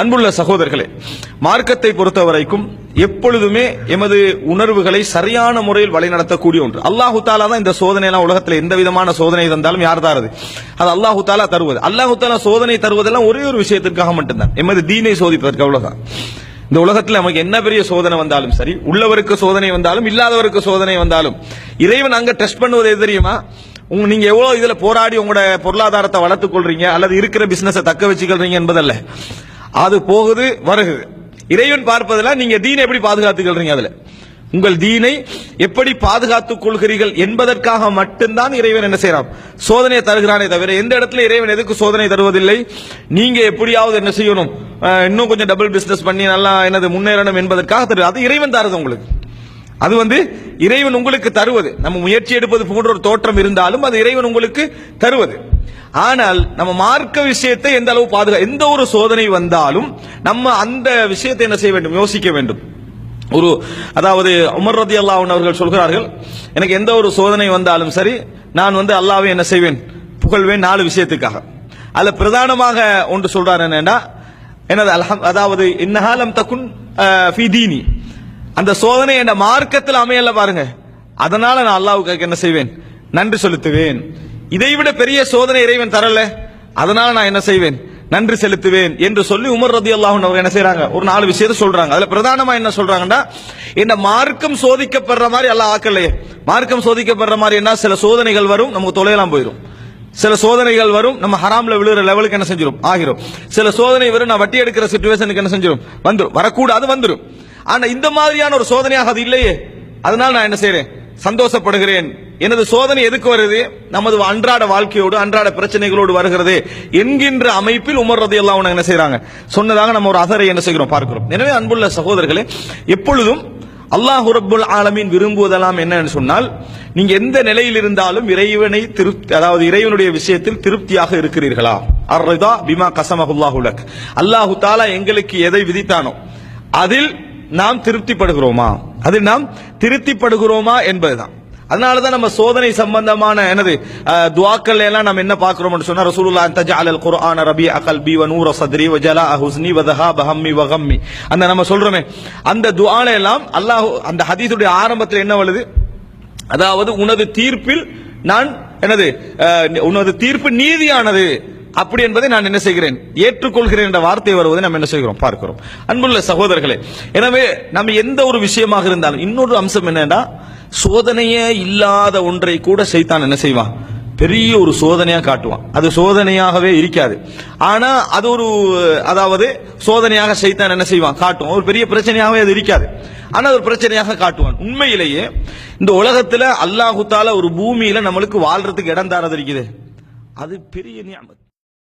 அன்புள்ள சகோதரர்களே மார்க்கத்தை பொறுத்த வரைக்கும் எப்பொழுதுமே எமது உணர்வுகளை சரியான முறையில் வழிநடத்தக்கூடிய ஒன்று. அல்லாஹு தாலா தான் இந்த சோதனை எல்லாம் உலகத்தில் எந்த விதமான சோதனை தந்தாலும் யார் தாரது? அது அல்லாஹு தாலா தருவது. அல்லாஹு தாலா சோதனை தருவதெல்லாம் ஒரே ஒரு விஷயத்திற்காக மட்டும்தான். எமது தீனை சோதிப்பதற்கு அவ்வளவுதான். இந்த உலகத்தில் நமக்கு என்ன பெரிய சோதனை வந்தாலும் சரி உள்ளவருக்கு சோதனை வந்தாலும் இல்லாதவருக்கு சோதனை வந்தாலும் இறைவன் அங்க டெஸ்ட் பண்ணுவது எது தெரியுமா? உங்க நீங்க எவ்வளவு இதுல போராடி உங்களோட பொருளாதாரத்தை வளர்த்துக் கொள்றீங்க அல்லது இருக்கிற பிசினஸை தக்க வச்சுக்கொள்றீங்க என்பதல்ல. அது போகுது வருகுது. இறைவன் பார்ப்பதெல்லாம் நீங்க தீனை எப்படி பாதுகாத்துக்கிறீங்க அதுல? உங்கள் தீனை எப்படி பாதுகாத்துக் கொள்கிறீர்கள் என்பதற்காக மட்டும்தான் இறைவன் என்ன செய்யறான் சோதனையை தருகிறானே தவிர எந்த இடத்துல இறைவன் எதுக்கு சோதனை தருவதில்லை? நீங்க எப்படியாவது என்ன செய்யணும்? இன்னும் கொஞ்சம் டபுள் பிசினஸ் பண்ணி நல்லா என்னது முன்னேறணும் என்பதற்காக தருவது அது இறைவன் தருது உங்களுக்கு. அது வந்து இறைவன் உங்களுக்கு தருவது. நம்ம முயற்சி எடுப்பது போன்ற ஒரு தோற்றம் இருந்தாலும் அது இறைவன் உங்களுக்கு தருவது. ஆனால் நம்ம மார்க்க விஷயத்தை எந்த அளவு பாதுகா எந்த ஒரு சோதனை வந்தாலும் நம்ம அந்த விஷயத்தை என்ன செய்ய வேண்டும்? யோசிக்க வேண்டும். ஒரு அதாவது உமர் ரதி அவர்கள் சொல்கிறார்கள் எனக்கு எந்த ஒரு சோதனை வந்தாலும் சரி நான் வந்து அல்லாவை என்ன செய்வேன்? புகழ்வேன் நாலு விஷயத்துக்காக. அதில் பிரதானமாக ஒன்று சொல்றார் என்னன்னா எனது அல்ஹம் அதாவது இன்னஹாலம் தக்குன் ஃபீதீனி அந்த சோதனை என்ற மார்க்கத்தில் அமையல பாருங்க. அதனால நான் அல்லாவுக்கு என்ன செய்வேன்? நன்றி செலுத்துவேன். இதைவிட பெரிய சோதனை இறைவன் தரல. அதனால நான் என்ன செய்வேன்? நன்றி செலுத்துவேன் என்று சொல்லி உமர் ரதி அல்லாஹ் அவங்க என்ன செய்யறாங்க ஒரு நாலு விஷயத்தை சொல்றாங்க. அதுல பிரதானமா என்ன சொல்றாங்கன்னா இந்த மார்க்கம் சோதிக்கப்படுற மாதிரி எல்லாம் ஆக்கலையே. மார்க்கம் சோதிக்கப்படுற மாதிரி என்ன? சில சோதனைகள் வரும் நமக்கு தொலையெல்லாம் போயிடும் சில சோதனைகள் வரும் நம்ம ஹராம்ல விழுகிற லெவலுக்கு என்ன செஞ்சிடும் ஆகிரும். சில சோதனை வரும் நான் வட்டி எடுக்கிற சுச்சுவேஷனுக்கு என்ன செஞ்சிடும் வந்துடும் வரக்கூடாது வந்துடும் ஆனா இந்த மாதிரியான ஒரு சோதனையாக அது இல்லையே. அதனால நான் என்ன செய்யறேன் சந்தோஷப்படுகிறேன். எனது சோதனை எதுக்கு வருது? நமது அன்றாட வாழ்க்கையோடு அன்றாட பிரச்சனைகளோடு வருகிறது என்கின்ற அமைப்பில் உமர் ரதி எல்லாம் என்ன செய்யறாங்க சொன்னதாக நம்ம ஒரு அசரை என்ன செய்கிறோம் பார்க்கிறோம். எனவே அன்புள்ள சகோதரர்களே எப்பொழுதும் அல்லாஹ் ரபுல் ஆலமீன் விரும்புவதெல்லாம் என்னன்னு சொன்னால் நீங்க எந்த நிலையில் இருந்தாலும் இறைவனை திருப்தி அதாவது இறைவனுடைய விஷயத்தில் திருப்தியாக இருக்கிறீர்களா? அர்ரதா பிமா கசமஹுல்லாஹு லக். அல்லாஹு தாலா எங்களுக்கு எதை விதித்தானோ அதில் நாம் திருப்திப்படுகிறோமா? அதில் நாம் திருப்திப்படுகிறோமா என்பதுதான். அதனால தான் நம்ம சோதனை சம்பந்தமான என்னது துவாக்கள் எல்லாம் நம்ம என்ன பார்க்கிறோம்னு சொன்னா அந்த தஜஅல் அல் குர்ஆன் ரபி அகல்பி வ நூர சத்ரி வ ஜலா ஹுஸ்னி வ தஹாப ஹம்மி வ கம்மி. அந்த நம்ம சொல்றோமே அந்த துஆல எல்லாம் அல்லாஹ் அந்த ஹதீஸுடைய ஆரம்பத்தில் என்ன வருது? அதாவது உனது தீர்ப்பில் நான் என்னது உனது தீர்ப்பு நீதியானது. அப்படி என்பதை நான் என்ன செய்கிறேன்? ஏற்றுக்கொள்கிறேன் என்ற வார்த்தை வருவதை நம்ம என்ன செய்கிறோம்? பார்க்கிறோம். அன்புள்ள சகோதரர்களே எனவே நம்ம எந்த ஒரு விஷயமாக இருந்தாலும் இன்னொரு அம்சம் என்னன்னா சோதனையே இல்லாத ஒன்றை கூட சைத்தான் என்ன செய்வான்? பெரிய ஒரு சோதனையா காட்டுவான். அது சோதனையாகவே இருக்காது. ஆனா அது ஒரு அதாவது சோதனையாக சைத்தான் என்ன செய்வான்? காட்டுவான் ஒரு பெரிய பிரச்சனையாகவே அது இருக்காது. ஆனா ஒரு பிரச்சனையாக காட்டுவான். உண்மையிலேயே இந்த உலகத்துல அல்லாஹுத்தால ஒரு பூமியில நம்மளுக்கு வாழ்றதுக்கு இடம் தாரது இருக்குது. அது பெரிய நியமத்து